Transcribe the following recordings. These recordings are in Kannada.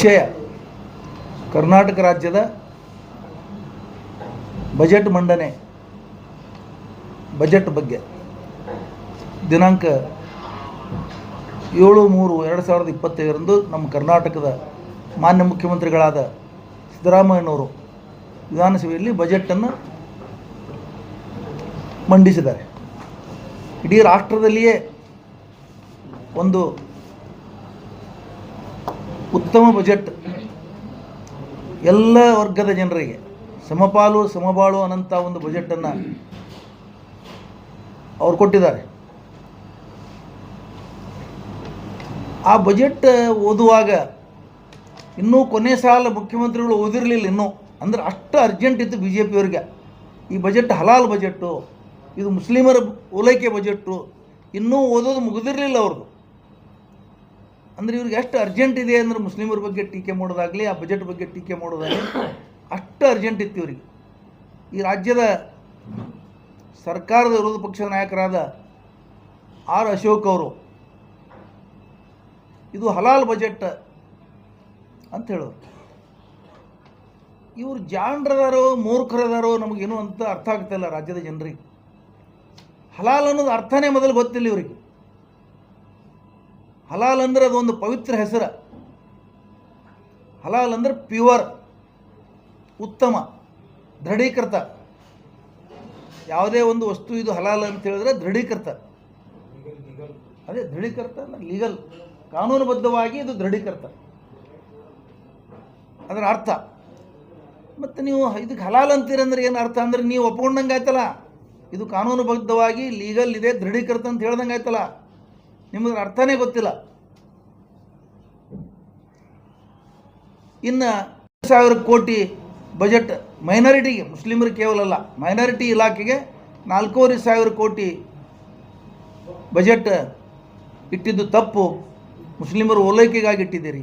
ವಿಷಯ. ಕರ್ನಾಟಕ ರಾಜ್ಯದ ಬಜೆಟ್ ಮಂಡನೆ, ಬಜೆಟ್ ಬಗ್ಗೆ. ದಿನಾಂಕ ಏಳು ಮೂರು ಎರಡು ಸಾವಿರದ ಇಪ್ಪತ್ತೈದರಂದು ನಮ್ಮ ಕರ್ನಾಟಕದ ಮಾನ್ಯ ಮುಖ್ಯಮಂತ್ರಿಗಳಾದ ಸಿದ್ದರಾಮಯ್ಯನವರು ವಿಧಾನಸಭೆಯಲ್ಲಿ ಬಜೆಟನ್ನು ಮಂಡಿಸಿದ್ದಾರೆ. ಇಡೀ ರಾಷ್ಟ್ರದಲ್ಲಿಯೇ ಒಂದು ಉತ್ತಮ ಬಜೆಟ್. ಎಲ್ಲ ವರ್ಗದ ಜನರಿಗೆ ಸಮಪಾಲು, ಸಮಬಾಳು ಅನ್ನಂಥ ಒಂದು ಬಜೆಟನ್ನು ಅವ್ರು ಕೊಟ್ಟಿದ್ದಾರೆ. ಆ ಬಜೆಟ್ ಓದುವಾಗ ಇನ್ನೂ ಕೊನೆ ಸಾಲ ಮುಖ್ಯಮಂತ್ರಿಗಳು ಓದಿರಲಿಲ್ಲ ಇನ್ನೂ. ಅಂದ್ರೆ ಅಷ್ಟು ಅರ್ಜೆಂಟ್ ಇತ್ತು ಬಿ ಜೆ ಪಿಯವರಿಗೆ ಈ ಬಜೆಟ್ ಹಲಾಲ್ ಬಜೆಟ್ಟು, ಇದು ಮುಸ್ಲಿಮರ ಓಲೈಕೆ ಬಜೆಟ್ಟು ಇನ್ನೂ ಓದೋದು ಮುಗಿದಿರಲಿಲ್ಲ ಅವ್ರದ್ದು ಅಂದರೆ ಇವ್ರಿಗೆ ಎಷ್ಟು ಅರ್ಜೆಂಟ್ ಇದೆ ಅಂದ್ರೆ ಮುಸ್ಲಿಮರ ಬಗ್ಗೆ ಟೀಕೆ ಮಾಡೋದಾಗಲಿ, ಆ ಬಜೆಟ್ ಬಗ್ಗೆ ಟೀಕೆ ಮಾಡೋದಾಗಲಿ, ಅಷ್ಟು ಅರ್ಜೆಂಟ್ ಇತ್ತು ಇವರಿಗೆ. ಈ ರಾಜ್ಯದ ಸರ್ಕಾರದ ವಿರೋಧ ಪಕ್ಷದ ನಾಯಕರಾದ ಆರ್ ಅಶೋಕ್ ಅವರು, ಇದು ಹಲಾಲ್ ಬಜೆಟ್ ಅಂತ ಹೇಳೋರು. ಇವರು ಜಾಂಡ್ರದಾರೋ, ಮೂರ್ಖರದಾರೋ ನಮಗೇನು ಅಂತ ಅರ್ಥ ಆಗ್ತಾಯಿಲ್ಲ ರಾಜ್ಯದ ಜನರಿಗೆ. ಹಲಾಲ್ ಅನ್ನೋದು ಅರ್ಥನೇ ಮೊದಲು ಗೊತ್ತಿಲ್ಲ ಇವರಿಗೆ. ಹಲಾಲ್ ಅಂದ್ರೆ ಅದೊಂದು ಪವಿತ್ರ ಹೆಸರು. ಹಲಾಲ್ ಅಂದ್ರೆ ಪ್ಯೂವರ್ ಉತ್ತಮ, ದೃಢೀಕೃತ. ಯಾವುದೇ ಒಂದು ವಸ್ತು ಇದು ಹಲಾಲ್ ಅಂತ ಹೇಳಿದ್ರೆ ದೃಢೀಕೃತ. ಅದೇ ದೃಢೀಕೃತ ಲೀಗಲ್ ಕಾನೂನುಬದ್ಧವಾಗಿ ಇದು ದೃಢೀಕೃತ. ಅದರ ಅರ್ಥ. ಮತ್ತು ನೀವು ಇದಕ್ಕೆ ಹಲಾಲ್ ಅಂತೀರಂದ್ರೆ ಏನು ಅರ್ಥ ಅಂದ್ರೆ ನೀವು ಒಪ್ಕೊಂಡಂಗೆ ಆಯ್ತಲ್ಲ ಇದು ಕಾನೂನುಬದ್ಧವಾಗಿ ಲೀಗಲ್ ಇದೆ, ದೃಢೀಕೃತ ಅಂತ ಹೇಳ್ದಂಗೆ ಆಯ್ತಲ್ಲ ನಿಮಗೆ ಅರ್ಥನೇ ಗೊತ್ತಿಲ್ಲ. ಇನ್ನು ಸಾವಿರ ಕೋಟಿ ಬಜೆಟ್ ಮೈನಾರಿಟಿಗೆ ಮುಸ್ಲಿಮರಿಗೆ ಕೇವಲ ಅಲ್ಲ ಮೈನಾರಿಟಿ ಇಲಾಖೆಗೆ ನಾಲ್ಕೂವರೆ ಸಾವಿರ ಕೋಟಿ ಬಜೆಟ್ ಇಟ್ಟಿದ್ದು ತಪ್ಪು. ಮುಸ್ಲಿಮರು ಓಲೈಕೆಗಾಗಿ ಇಟ್ಟಿದ್ದೀರಿ.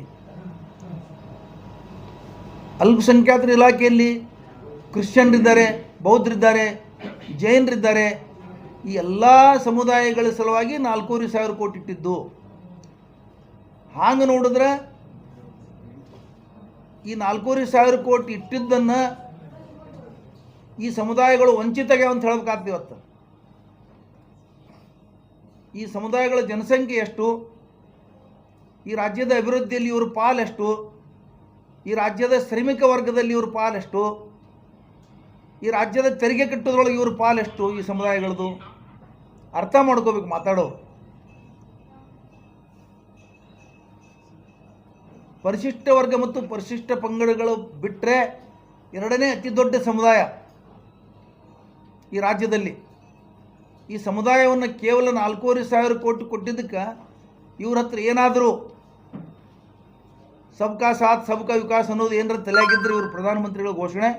ಅಲ್ಪಸಂಖ್ಯಾತರ ಇಲಾಖೆಯಲ್ಲಿ ಕ್ರಿಶ್ಚಿಯನ್ರಿದ್ದಾರೆ, ಬೌದ್ಧರಿದ್ದಾರೆ, ಜೈನರಿದ್ದಾರೆ ಈ ಎಲ್ಲ ಸಮುದಾಯಗಳ ಸಲುವಾಗಿ ನಾಲ್ಕೂವರೆ ಸಾವಿರ ಕೋಟಿ ಇಟ್ಟಿದ್ದು. ಹಾಗೆ ನೋಡಿದ್ರೆ ಈ ನಾಲ್ಕೂವರೆ ಸಾವಿರ ಕೋಟಿ ಇಟ್ಟಿದ್ದನ್ನು ಈ ಸಮುದಾಯಗಳು ವಂಚಿತಗೆ ಅಂತ ಹೇಳ್ಬೇಕಾಗ್ತದೆ ಇವತ್ತು. ಈ ಸಮುದಾಯಗಳ ಜನಸಂಖ್ಯೆ ಎಷ್ಟು? ಈ ರಾಜ್ಯದ ಅಭಿವೃದ್ಧಿಯಲ್ಲಿ ಇವ್ರ ಪಾಲೆಷ್ಟು? ಈ ರಾಜ್ಯದ ಶ್ರಮಿಕ ವರ್ಗದಲ್ಲಿ ಇವ್ರ ಪಾಲೆಷ್ಟು? ಈ ರಾಜ್ಯದ ತೆರಿಗೆ ಕಟ್ಟೋದ್ರೊಳಗೆ ಇವ್ರ ಪಾಲೆಷ್ಟು ಈ ಸಮುದಾಯಗಳದು ಅರ್ಥ ಮಾಡ್ಕೋಬೇಕು, ಮಾತಾಡೋ. ಪರಿಶಿಷ್ಟ ವರ್ಗ ಮತ್ತು ಪರಿಶಿಷ್ಟ ಪಂಗಡಗಳು ಬಿಟ್ಟರೆ ಎರಡನೇ ಅತಿ ದೊಡ್ಡ ಸಮುದಾಯ ಈ ರಾಜ್ಯದಲ್ಲಿ. ಈ ಸಮುದಾಯವನ್ನು ಕೇವಲ ನಾಲ್ಕೂವರೆ ಸಾವಿರ ಕೋಟಿ ಕೊಟ್ಟಿದ್ದಕ್ಕೆ ಇವ್ರ ಹತ್ರ ಏನಾದರೂ ಸಬ್ಕಾ ಸಾಥ್ ಸಬ್ಕಾ ವಿಕಾಸ್ ಅನ್ನೋದು ಏನರ ತಲೆಯಾಗಿದ್ದರೆ ಇವರು ಪ್ರಧಾನಮಂತ್ರಿಗಳ ಘೋಷಣೆ?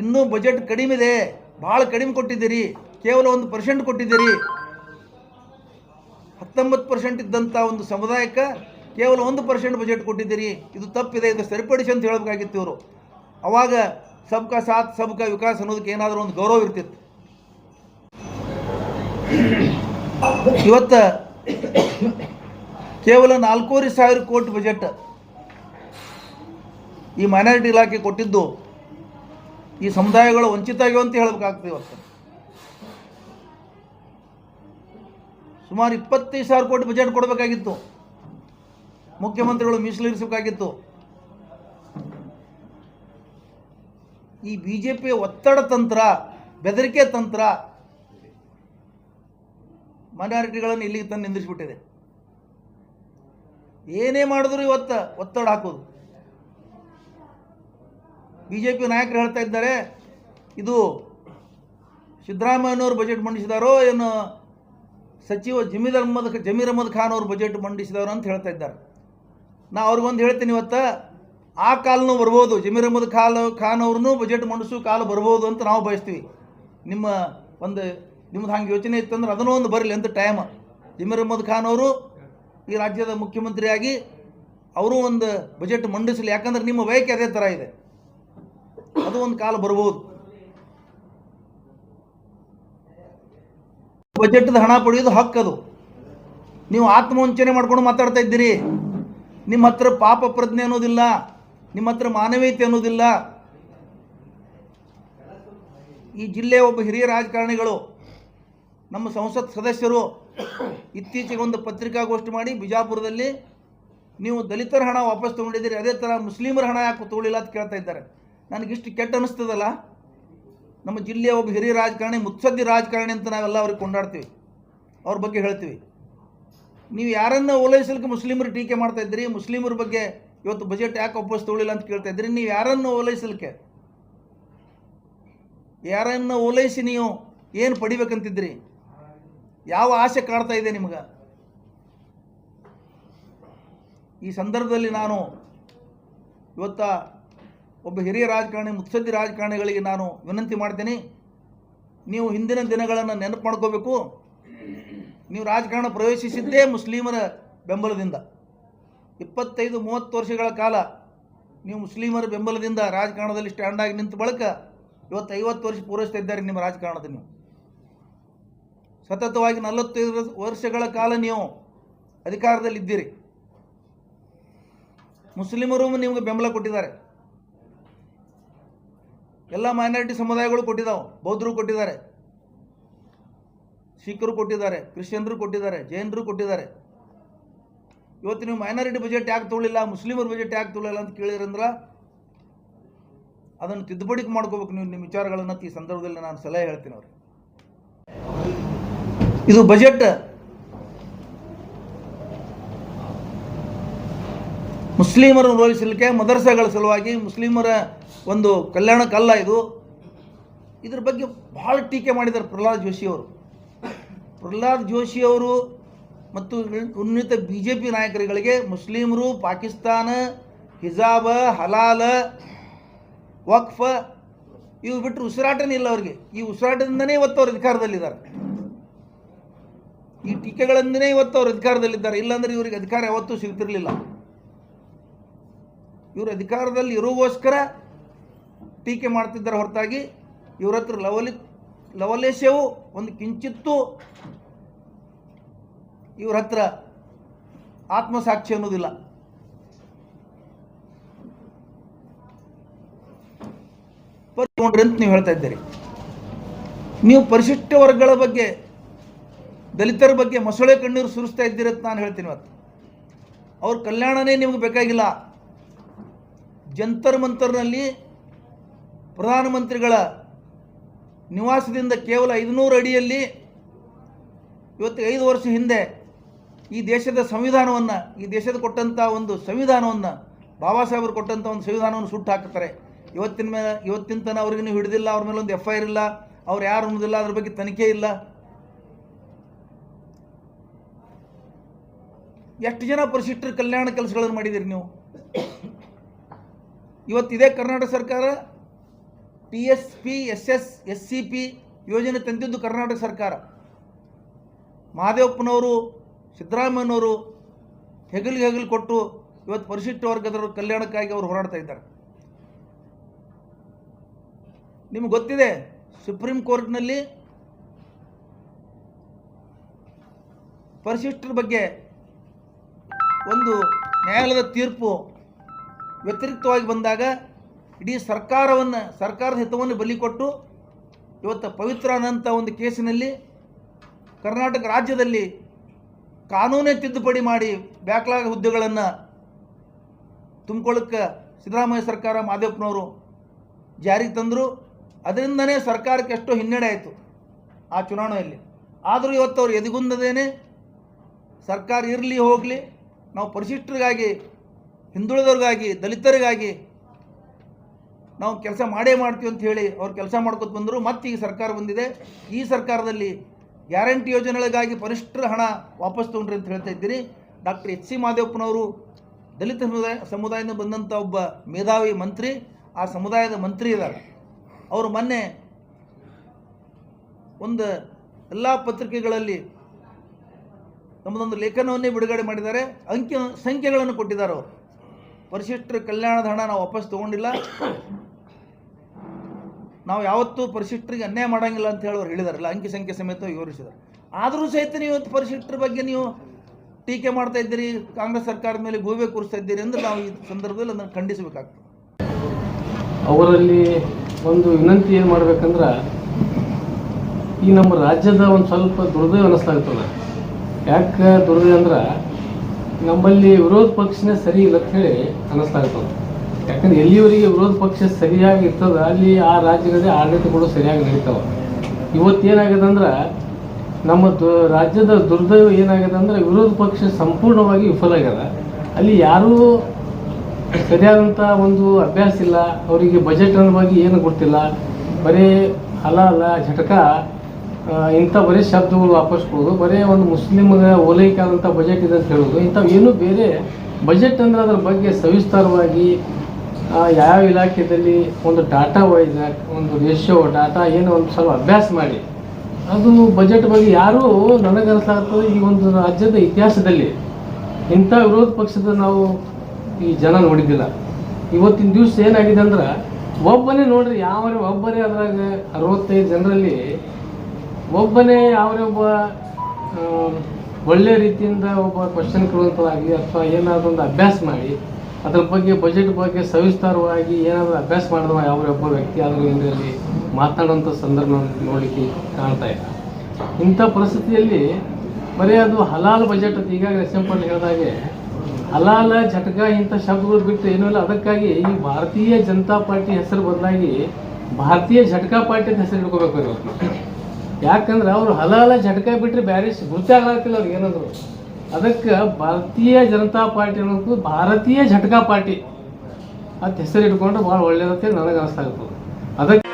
ಇನ್ನೂ ಬಜೆಟ್ ಕಡಿಮೆ ಇದೆ. ಭಾಳ ಕಡಿಮೆ ಕೊಟ್ಟಿದ್ದೀರಿ. ಕೇವಲ ಒಂದು ಪರ್ಸೆಂಟ್ ಕೊಟ್ಟಿದ್ದೀರಿ. ಹತ್ತೊಂಬತ್ತು ಪರ್ಸೆಂಟ್ ಇದ್ದಂಥ ಒಂದು ಸಮುದಾಯಕ್ಕೆ ಕೇವಲ ಒಂದು ಪರ್ಸೆಂಟ್ ಬಜೆಟ್ ಕೊಟ್ಟಿದ್ದೀರಿ. ಇದು ತಪ್ಪಿದೆ, ಇದು ಸರಿಪಡಿಸಿ ಅಂತ ಹೇಳಬೇಕಾಗಿತ್ತು ಇವರು. ಅವಾಗ ಸಬ್ಕಾ ಸಾಥ್, ಸಬ್ಕಾ ವಿಕಾಸ್ ಅನ್ನೋದಕ್ಕೆ ಏನಾದರೂ ಒಂದು ಗೌರವ ಇರ್ತಿತ್ತು. ಇವತ್ತು ಕೇವಲ ನಾಲ್ಕೂವರೆ ಸಾವಿರ ಕೋಟಿ ಬಜೆಟ್ ಈ ಮೈನಾರಿಟಿ ಇಲಾಖೆ ಕೊಟ್ಟಿದ್ದು ಈ ಸಮುದಾಯಗಳು ವಂಚಿತ ಅಂತ ಹೇಳಬೇಕಾಗ್ತದೆ ಇವತ್ತು. ಸುಮಾರು ಇಪ್ಪತ್ತೈದು ಸಾವಿರ ಕೋಟಿ ಬಜೆಟ್ ಕೊಡಬೇಕಾಗಿತ್ತು. ಮುಖ್ಯಮಂತ್ರಿಗಳು ಮೀಸಲಿರಿಸಬೇಕಾಗಿತ್ತು ಈ ಬಿ ಜೆ ಪಿಯ ಒತ್ತಡ ತಂತ್ರ, ಬೆದರಿಕೆ ತಂತ್ರ ಮೈನಾರಿಟಿಗಳನ್ನು ಇಲ್ಲಿಗೆ ತಂದು ನಿಂದಿಸಿಬಿಟ್ಟಿದೆ ಏನೇ ಮಾಡಿದ್ರು ಇವತ್ತು ಒತ್ತಡ ಹಾಕೋದು. ಬಿ ಜೆ ಪಿ ನಾಯಕರು ಹೇಳ್ತಾ ಇದ್ದಾರೆ, ಇದು ಸಿದ್ದರಾಮಯ್ಯನವರು ಬಜೆಟ್ ಮಂಡಿಸಿದಾರೋ ಏನು ಸಚಿವ ಜಮೀರ್ ಅಹ್ಮದ್ ಜಮೀರ್ ಅಹಮದ್ ಖಾನ್ ಅವರು ಬಜೆಟ್ ಮಂಡಿಸಿದವರು ಅಂತ ಹೇಳ್ತಾ ಇದ್ದಾರೆ. ನಾ ಅವ್ರಿಗೊಂದು ಹೇಳ್ತೀನಿ ಇವತ್ತು, ಆ ಕಾಲನೂ ಬರ್ಬೋದು, ಜಮೀರ್ ಅಹಮದ್ ಖಾನ್ ಖಾನ್ ಅವ್ರನ್ನೂ ಬಜೆಟ್ ಮಂಡಿಸೋ ಕಾಲ ಬರ್ಬೋದು ಅಂತ ನಾವು ಬಯಸ್ತೀವಿ. ನಿಮ್ಮ ಒಂದು, ನಿಮ್ದು ಹಂಗೆ ಯೋಚನೆ ಇತ್ತಂದ್ರೆ ಅದನ್ನೂ ಒಂದು ಬರಲಿ ಅಂತ ಟೈಮ್ ಜಮೀರ್ ಅಹಮದ್ ಖಾನ್ ಅವರು ಈ ರಾಜ್ಯದ ಮುಖ್ಯಮಂತ್ರಿಯಾಗಿ, ಅವರು ಒಂದು ಬಜೆಟ್ ಮಂಡಿಸಲಿ, ಯಾಕಂದ್ರೆ ನಿಮ್ಮ ಬಯಕೆ ಅದೇ ಥರ ಇದೆ. ಅದು ಒಂದು ಕಾಲ ಬರಬಹುದು ಬಜೆಟ್ದ ಹಣ ಪಡೆಯೋದು ಹಕ್ಕದು ನೀವು ಆತ್ಮವಂಚನೆ ಮಾಡ್ಕೊಂಡು ಮಾತಾಡ್ತಾ ಇದ್ದೀರಿ. ನಿಮ್ಮ ಹತ್ರ ಪಾಪ ಪ್ರಜ್ಞೆ ಅನ್ನೋದಿಲ್ಲ, ನಿಮ್ಮ ಹತ್ರ ಮಾನವೀಯತೆ ಅನ್ನೋದಿಲ್ಲ. ಈ ಜಿಲ್ಲೆಯ ಒಬ್ಬ ಹಿರಿಯ ರಾಜಕಾರಣಿಗಳು, ನಮ್ಮ ಸಂಸತ್ ಸದಸ್ಯರು ಇತ್ತೀಚೆಗೆ ಒಂದು ಪತ್ರಿಕಾಗೋಷ್ಠಿ ಮಾಡಿ ಬಿಜಾಪುರದಲ್ಲಿ ನೀವು ದಲಿತರ ಹಣ ವಾಪಸ್ ತೊಗೊಂಡಿದ್ದೀರಿ, ಅದೇ ಥರ ಮುಸ್ಲಿಮರ ಹಣ ಯಾಕೆ ತಗೊಳ್ಳಿಲ್ಲ ಅಂತ ಕೇಳ್ತಾ ಇದ್ದಾರೆ. ನನಗಿಷ್ಟು ಕೆಟ್ಟ ಅನಿಸ್ತದಲ್ಲ? ನಮ್ಮ ಜಿಲ್ಲೆಯ ಒಬ್ಬ ಹಿರಿಯ ರಾಜಕಾರಣಿ, ಮುತ್ಸದ್ದಿ ರಾಜಕಾರಣಿ ಅಂತ ನಾವೆಲ್ಲ ಅವ್ರಿಗೆ ಕೊಂಡಾಡ್ತೀವಿ. ಅವ್ರ ಬಗ್ಗೆ ಹೇಳ್ತೀವಿ. ನೀವು ಯಾರನ್ನ ಓಲೈಸಲಿಕ್ಕೆ ಮುಸ್ಲಿಮರು ಟೀಕೆ ಮಾಡ್ತಾ ಇದ್ದೀರಿ, ಮುಸ್ಲಿಮರ ಬಗ್ಗೆ ಇವತ್ತು ಬಜೆಟ್ ಯಾಕೆ ವಾಪಸ್ ತೊಗೊಳಿಲ್ಲ ಅಂತ ಕೇಳ್ತಾ ಇದ್ದೀರಿ, ನೀವು ಯಾರನ್ನು ಓಲೈಸಲಿಕ್ಕೆ ಯಾರನ್ನು ಓಲೈಸಿ ನೀವು ಏನು ಪಡಿಬೇಕಂತಿದ್ರಿ ಯಾವ ಆಸೆ ಕಾಡ್ತಾ ಇದೆ ನಿಮ್ಗೆ? ಈ ಸಂದರ್ಭದಲ್ಲಿ ನಾನು ಇವತ್ತ ಒಬ್ಬ ಹಿರಿಯ ರಾಜಕಾರಣಿ, ಮುತ್ಸದ್ದಿ ರಾಜಕಾರಣಿಗಳಿಗೆ ನಾನು ವಿನಂತಿ ಮಾಡ್ತೀನಿ, ನೀವು ಹಿಂದಿನ ದಿನಗಳನ್ನು ನೆನಪು ಮಾಡ್ಕೋಬೇಕು. ನೀವು ರಾಜಕಾರಣ ಪ್ರವೇಶಿಸಿದ್ದೇ ಮುಸ್ಲಿಮರ ಬೆಂಬಲದಿಂದ. ಇಪ್ಪತ್ತೈದು, ಮೂವತ್ತು ವರ್ಷಗಳ ಕಾಲ ನೀವು ಮುಸ್ಲಿಮರ ಬೆಂಬಲದಿಂದ ರಾಜಕಾರಣದಲ್ಲಿ ಸ್ಟ್ಯಾಂಡ್ ಆಗಿ ನಿಂತ ಬಳಿಕ ಇವತ್ತು ಐವತ್ತು ವರ್ಷ ಪೂರೈಸ್ತಾ ಇದ್ದಾರೆ ನಿಮ್ಮ ರಾಜಕಾರಣದ ನೀವು. ಸತತವಾಗಿ ನಲವತ್ತೈದು ವರ್ಷಗಳ ಕಾಲ ನೀವು ಅಧಿಕಾರದಲ್ಲಿದ್ದೀರಿ. ಮುಸ್ಲಿಮರು ನಿಮಗೆ ಬೆಂಬಲ ಕೊಟ್ಟಿದ್ದಾರೆ. ಎಲ್ಲ ಮೈನಾರಿಟಿ ಸಮುದಾಯಗಳು ಕೊಟ್ಟಿದ್ದಾವೆ ಬೌದ್ಧರು ಕೊಟ್ಟಿದ್ದಾರೆ. ಸಿಖರು ಕೊಟ್ಟಿದ್ದಾರೆ. ಕ್ರಿಶ್ಚಿಯನ್ರು ಕೊಟ್ಟಿದ್ದಾರೆ. ಜೈನರು ಕೊಟ್ಟಿದ್ದಾರೆ. ಇವತ್ತು ನೀವು ಮೈನಾರಿಟಿ ಬಜೆಟ್ ಯಾಕೆ ತೊಗೊಳ್ಳಿಲ್ಲ, ಮುಸ್ಲಿಮರ ಬಜೆಟ್ ಯಾಕೆ ತೊಗೊಳ್ಳಿಲ್ಲ ಅಂತ ಕೇಳಿದ್ರಂದ್ರೆ ಅದನ್ನು ತಿದ್ದುಪಡಿ ಮಾಡ್ಕೋಬೇಕು ನೀವು ನಿಮ್ಮ ವಿಚಾರಗಳನ್ನು ಈ ಸಂದರ್ಭದಲ್ಲಿ ನಾನು ಸಲಹೆ ಹೇಳ್ತೀನಿ ಅವ್ರಿಗೆ. ಇದು ಬಜೆಟ್ ಮುಸ್ಲಿಮರನ್ನು ಹೋಲಿಸಲಿಕ್ಕೆ ಮದರ್ಸಗಳ ಸಲುವಾಗಿ ಮುಸ್ಲಿಮರ ಒಂದು ಕಲ್ಯಾಣ ಕಲ್ಲ ಇದು. ಇದ್ರ ಬಗ್ಗೆ ಭಾಳ ಟೀಕೆ ಮಾಡಿದ್ದಾರೆ ಪ್ರಹ್ಲಾದ್ ಜೋಶಿ ಅವರು. ಪ್ರಹ್ಲಾದ್ ಜೋಶಿ ಅವರು ಮತ್ತು ಉನ್ನತ ಬಿ ಜೆ ಪಿ ನಾಯಕರುಗಳಿಗೆ ಮುಸ್ಲಿಮರು, ಪಾಕಿಸ್ತಾನ, ಹಿಜಾಬ, ಹಲಾಲ, ವಕ್ಫ ಇವು ಬಿಟ್ಟರೆ ಉಸಿರಾಟನೇ ಇಲ್ಲ ಅವ್ರಿಗೆ. ಈ ಉಸಿರಾಟದಿಂದನೇ ಇವತ್ತು ಅವ್ರು ಅಧಿಕಾರದಲ್ಲಿದ್ದಾರೆ. ಈ ಟೀಕೆಗಳಿಂದನೇ ಇವತ್ತು ಅವ್ರು ಅಧಿಕಾರದಲ್ಲಿದ್ದಾರೆ. ಇಲ್ಲಾಂದ್ರೆ ಇವರಿಗೆ ಅಧಿಕಾರ ಯಾವತ್ತೂ ಸಿಗ್ತಿರಲಿಲ್ಲ. ಇವರು ಅಧಿಕಾರದಲ್ಲಿ ಇರುಗೋಸ್ಕರ ಟೀಕೆ ಮಾಡ್ತಿದ್ದಾರೆ ಹೊರತಾಗಿ. ಇವ್ರ ಹತ್ರ ಲವಲಿ, ಲವಲೇಶವು ಒಂದು ಕಿಂಚಿತ್ತೂ ಇವ್ರ ಹತ್ರ ಆತ್ಮಸಾಕ್ಷಿ ಅನ್ನೋದಿಲ್ಲ. ತಗೊಂಡ್ರಿ ಅಂತ ನೀವು ಹೇಳ್ತಾ ಇದ್ದೀರಿ. ನೀವು ಪರಿಶಿಷ್ಟ ವರ್ಗಗಳ ಬಗ್ಗೆ, ದಲಿತರ ಬಗ್ಗೆ ಮೊಸಳೆ ಕಣ್ಣೀರು ಸುರಿಸ್ತಾ ಇದ್ದೀರಿ ಅಂತ ನಾನು ಹೇಳ್ತೀನಿ ಇವತ್ತು. ಅವ್ರ ಕಲ್ಯಾಣನೇ ನಿಮ್ಗೆ ಬೇಕಾಗಿಲ್ಲ. ಜಂತರ್ ಮಂತರ್ನಲ್ಲಿ ಪ್ರಧಾನಮಂತ್ರಿಗಳ ನಿವಾಸದಿಂದ ಕೇವಲ ಐದುನೂರು ಅಡಿಯಲ್ಲಿ ಇವತ್ತು ಐದು ವರ್ಷ ಹಿಂದೆ ಈ ದೇಶದ ಸಂವಿಧಾನವನ್ನು, ಈ ದೇಶದ ಕೊಟ್ಟಂಥ ಒಂದು ಸಂವಿಧಾನವನ್ನು, ಬಾಬಾ ಸಾಹೇಬರು ಕೊಟ್ಟಂಥ ಒಂದು ಸಂವಿಧಾನವನ್ನು ಸುಟ್ಟು ಹಾಕುತ್ತಾರೆ. ಇವತ್ತಿನ ಮೇಲೆ ಇವತ್ತಿನ ತನಕ ಅವ್ರಿಗೆ ನೀವು ಹಿಡಿದಿಲ್ಲ, ಅವ್ರ ಮೇಲೆ ಒಂದು ಎಫ್ ಐ ಆರ್ ಇಲ್ಲ, ಅವ್ರು ಯಾರು ಅನ್ನೋದಿಲ್ಲ, ಅದ್ರ ಬಗ್ಗೆ ತನಿಖೆ ಇಲ್ಲ. ಎಷ್ಟು ಜನ ಪರಿಶಿಷ್ಟರ ಕಲ್ಯಾಣ ಕೆಲಸಗಳನ್ನು ಮಾಡಿದ್ದೀರಿ ನೀವು? ಇವತ್ತಿದೆ ಕರ್ನಾಟಕ ಸರ್ಕಾರ T S P S S S C P ಯೋಜನೆ ತಂದಿದ್ದು ಕರ್ನಾಟಕ ಸರ್ಕಾರ. ಮಹಾದೇವಪ್ಪನವರು ಸಿದ್ದರಾಮಯ್ಯನವರು ಹೆಗಲಿಗೆ ಹೆಗಲು ಕೊಟ್ಟು ಇವತ್ತು ಪರಿಶಿಷ್ಟ ವರ್ಗದವರು ಕಲ್ಯಾಣಕ್ಕಾಗಿ ಅವರು ಹೋರಾಡ್ತಾ ಇದ್ದಾರೆ. ನಿಮ್ಗೆ ಗೊತ್ತಿದೆ ಸುಪ್ರೀಂ ಕೋರ್ಟ್ನಲ್ಲಿ ಪರಿಶಿಷ್ಟರ ಬಗ್ಗೆ ಒಂದು ನ್ಯಾಯಾಲಯದ ತೀರ್ಪು ವ್ಯತಿರಿಕ್ತವಾಗಿ ಬಂದಾಗ ಇಡೀ ಸರ್ಕಾರವನ್ನು, ಸರ್ಕಾರದ ಹಿತವನ್ನು ಬಲಿ ಕೊಟ್ಟು ಇವತ್ತು ಪವಿತ್ರ ಅನ್ನಂಥ ಒಂದು ಕೇಸಿನಲ್ಲಿ ಕರ್ನಾಟಕ ರಾಜ್ಯದಲ್ಲಿ ಕಾನೂನೇ ತಿದ್ದುಪಡಿ ಮಾಡಿ ಬ್ಯಾಕ್ಲಾಗ್ ಹುದ್ದೆಗಳನ್ನು ತುಂಬಿಕೊಳ್ಳಕ್ಕೆ ಸಿದ್ದರಾಮಯ್ಯ ಸರ್ಕಾರ, ಮಾದೇವಪ್ಪನವರು ಜಾರಿಗೆ ತಂದರು. ಅದರಿಂದನೇ ಸರ್ಕಾರಕ್ಕೆ ಎಷ್ಟೋ ಹಿನ್ನಡೆ ಆಯಿತು ಆ ಚುನಾವಣೆಯಲ್ಲಿ. ಆದರೂ ಇವತ್ತು ಅವ್ರು ಎದಿಗುಂದದೇನೆ ಸರ್ಕಾರ ಇರಲಿ ಹೋಗಲಿ, ನಾವು ಪರಿಶಿಷ್ಟರಿಗಾಗಿ, ಹಿಂದುಳಿದವ್ರಿಗಾಗಿ, ದಲಿತರಿಗಾಗಿ ನಾವು ಕೆಲಸ ಮಾಡೇ ಮಾಡ್ತೀವಿ ಅಂತ ಹೇಳಿ ಅವ್ರು ಕೆಲಸ ಮಾಡ್ಕೊತ ಬಂದರು, ಮತ್ತೆ ಈ ಸರ್ಕಾರ ಬಂದಿದೆ. ಈ ಸರ್ಕಾರದಲ್ಲಿ ಗ್ಯಾರಂಟಿ ಯೋಜನೆಗಳಿಗಾಗಿ ಪರಿಷ್ಠ ಹಣ ವಾಪಸ್ ತೊಗೊಂಡ್ರಿ ಅಂತ ಹೇಳ್ತಾ ಇದ್ದೀರಿ. ಡಾಕ್ಟರ್ ಎಚ್ ಸಿ ಮಾದೇವಪ್ಪನವರು ದಲಿತ ಸಮುದಾಯ, ಸಮುದಾಯದಿಂದ ಬಂದಂಥ ಒಬ್ಬ ಮೇಧಾವಿ ಮಂತ್ರಿ, ಆ ಸಮುದಾಯದ ಮಂತ್ರಿ ಇದ್ದಾರೆ. ಅವರು ಮೊನ್ನೆ ಒಂದು ಎಲ್ಲ ಪತ್ರಿಕೆಗಳಲ್ಲಿ ತಮ್ಮದೊಂದು ಲೇಖನವನ್ನೇ ಬಿಡುಗಡೆ ಮಾಡಿದ್ದಾರೆ. ಅಂಕಿ ಸಂಖ್ಯೆಗಳನ್ನು ಕೊಟ್ಟಿದ್ದಾರೆ ಅವರು. ಪರಿಶಿಷ್ಟರ ಕಲ್ಯಾಣದ ಹಣ ನಾವು ವಾಪಸ್ ತೊಗೊಂಡಿಲ್ಲ. ನಾವು ಯಾವತ್ತೂ ಪರಿಶಿಷ್ಟರಿಗೆ ಅನ್ಯಾಯ ಮಾಡೋಂಗಿಲ್ಲ ಅಂತ ಹೇಳೋರು ಹೇಳಿದಾರಲ್ಲ, ಅಂಕಿ ಸಂಖ್ಯೆ ಸಮೇತ ವಿವರಿಸಿದ್ರು. ಆದರೂ ಸಹಿತ ನೀವು ಇವತ್ತು ಪರಿಶಿಷ್ಟರ ಬಗ್ಗೆ ನೀವು ಟೀಕೆ ಮಾಡ್ತಾ ಇದ್ದೀರಿ, ಕಾಂಗ್ರೆಸ್ ಸರ್ಕಾರದ ಮೇಲೆ ಗೂಬೆ ಕೂರಿಸ್ತಾ ಇದ್ದೀರಿ ಅಂದ್ರೆ ನಾವು ಈ ಸಂದರ್ಭದಲ್ಲಿ ಅದನ್ನು ಖಂಡಿಸಬೇಕಾಗ್ತದೆ. ಅವರಲ್ಲಿ ಒಂದು ವಿನಂತಿ ಏನು ಮಾಡ್ಬೇಕಂದ್ರೆ, ಈ ನಮ್ಮ ರಾಜ್ಯದ ಒಂದು ಸ್ವಲ್ಪ ದುರ್ದೈವ ಅನ್ನಿಸ್ಲಾಗ್ತದೆ ಯಾಕೆ ದುರ್ದೈವ ಅಂದ್ರೆ, ನಮ್ಮಲ್ಲಿ ವಿರೋಧ ಪಕ್ಷನೇ ಸರಿ ಇಲ್ಲ ಅಂತ ಹೇಳಿ ಅನ್ನಿಸ್ಲಾಗ್ತದೆ ಯಾಕಂದ್ರೆ ಎಲ್ಲಿವರೆಗೆ ವಿರೋಧ ಪಕ್ಷ ಸರಿಯಾಗಿ ಇರ್ತದೆ ಅಲ್ಲಿ ಆ ರಾಜ್ಯಗಳಲ್ಲಿ ಆಡಳಿತಗಳು ಸರಿಯಾಗಿ ನಡೀತಾವೆ. ಇವತ್ತೇನಾಗಿದೆ ಅಂದ್ರೆ ನಮ್ಮ ದು, ರಾಜ್ಯದ ದುರ್ದೈವ ಏನಾಗಿದೆ ಅಂದ್ರೆ ವಿರೋಧ ಪಕ್ಷ ಸಂಪೂರ್ಣವಾಗಿ ವಿಫಲ ಆಗ್ಯದ. ಅಲ್ಲಿ ಯಾರೂ ಸರಿಯಾದಂಥ ಒಂದು ಅಭ್ಯಾಸ ಇಲ್ಲ. ಅವರಿಗೆ ಬಜೆಟ್ ಬಗ್ಗೆ ಏನು ಗೊತ್ತಿಲ್ಲ. ಬರೀ ಹಲಾಲ ಝಟಕ ಇಂಥ ಬರೀ ಶಬ್ದಗಳು ವಾಪಸ್ ಕೊಡೋದು, ಬರೀ ಒಂದು ಮುಸ್ಲಿಮ್ಗೆ ಓಲೈಕಾದಂಥ ಬಜೆಟ್ ಇದೆ ಅಂತ ಹೇಳೋದು. ಇಂಥವು ಏನು ಬೇರೆ. ಬಜೆಟ್ ಅಂದ್ರೆ ಅದರ ಬಗ್ಗೆ ಸವಿಸ್ತಾರವಾಗಿ ಯಾವ ಇಲಾಖೆಯಲ್ಲಿ ಒಂದು ಡಾಟಾ ವೈಸ್ ಒಂದು ರೇಷಿಯೋ ಡಾಟಾ ಏನು ಒಂದು ಸ್ವಲ್ಪ ಅಭ್ಯಾಸ ಮಾಡಿ. ಅದು ಬಜೆಟ್ ಬಗ್ಗೆ ಯಾರೂ ನನಗೆ ಅನಿಸ್ಲಾಗ್ತದೆ ಈ ಒಂದು ರಾಜ್ಯದ ಇತಿಹಾಸದಲ್ಲಿ. ಇಂಥ ವಿರೋಧ ಪಕ್ಷದ ನಾವು ಈ ಜನ ನೋಡಿದ್ದಿಲ್ಲ. ಇವತ್ತಿನ ದಿವಸ ಏನಾಗಿದೆ ಅಂದ್ರೆ ಒಬ್ಬನೇ ನೋಡ್ರಿ ಯಾವ ಒಬ್ಬನೇ ಅದ್ರಾಗ ಅರವತ್ತೈದು ಜನರಲ್ಲಿ ಒಬ್ಬನೇ ಯಾವನೇ ಒಬ್ಬ ಆ, ಒಳ್ಳೆ ರೀತಿಯಿಂದ ಒಬ್ಬ ಕ್ವಶನ್ ಕೇಳುವಂಥದ್ದಾಗಲಿ ಅಥವಾ ಏನಾದರೂ ಒಂದು ಅಭ್ಯಾಸ ಮಾಡಿ ಅದ್ರ ಬಗ್ಗೆ ಬಜೆಟ್ ಬಗ್ಗೆ ಸವಿಸ್ತಾರವಾಗಿ ಏನಾದರೂ ಅಭ್ಯಾಸ ಮಾಡಿದವ ಯಾವ ಒಬ್ಬ ವ್ಯಕ್ತಿ ಆದರೂ ಇದರಲ್ಲಿ ಮಾತನಾಡುವಂಥ ಸಂದರ್ಭ ನೋಡಲಿಕ್ಕೆ ಕಾಣ್ತಾ ಇಲ್ಲ. ಇಂಥ ಪರಿಸ್ಥಿತಿಯಲ್ಲಿ ಬರೀ ಅದು ಹಲಾಲ್ ಬಜೆಟ್ ಅಂತ ಈಗಾಗಲೇ ಪಾಟೀಲ್ ಹೇಳಿದಾಗೆ ಹಲಾಲ ಝಟಕ ಇಂಥ ಶಬ್ದಗಳು ಬಿಟ್ಟು ಏನೂ ಇಲ್ಲ. ಅದಕ್ಕಾಗಿ ಈ ಭಾರತೀಯ ಜನತಾ ಪಾರ್ಟಿ ಹೆಸರು ಬದಲಾಗಿ ಭಾರತೀಯ ಝಟಕಾ ಪಾರ್ಟಿ ಅಂತ ಹೆಸರು ಇಟ್ಕೋಬೇಕು ಇವತ್ತು ಯಾಕಂದ್ರೆ ಅವರು ಹಲಾಲ ಝಟಕ ಬಿಟ್ಟರೆ ಬೇರೆ ಗುರುತೇ ಆಗತ್ತಿಲ್ಲ ಅವ್ರಿಗೆ ಏನಾದ್ರು. ಅದಕ್ಕೆ ಭಾರತೀಯ ಜನತಾ ಪಾರ್ಟಿ ಅನ್ನೋದು ಭಾರತೀಯ ಝಟಕಾ ಪಾರ್ಟಿ ಅಂತ ಹೆಸರಿಟ್ಕೊಂಡು ಭಾಳ ಒಳ್ಳೇದಂತೇಳಿ ನನಗೆ ಅನಿಸ್ತಾ ಇರ್ತದೆ. ಅದಕ್ಕೆ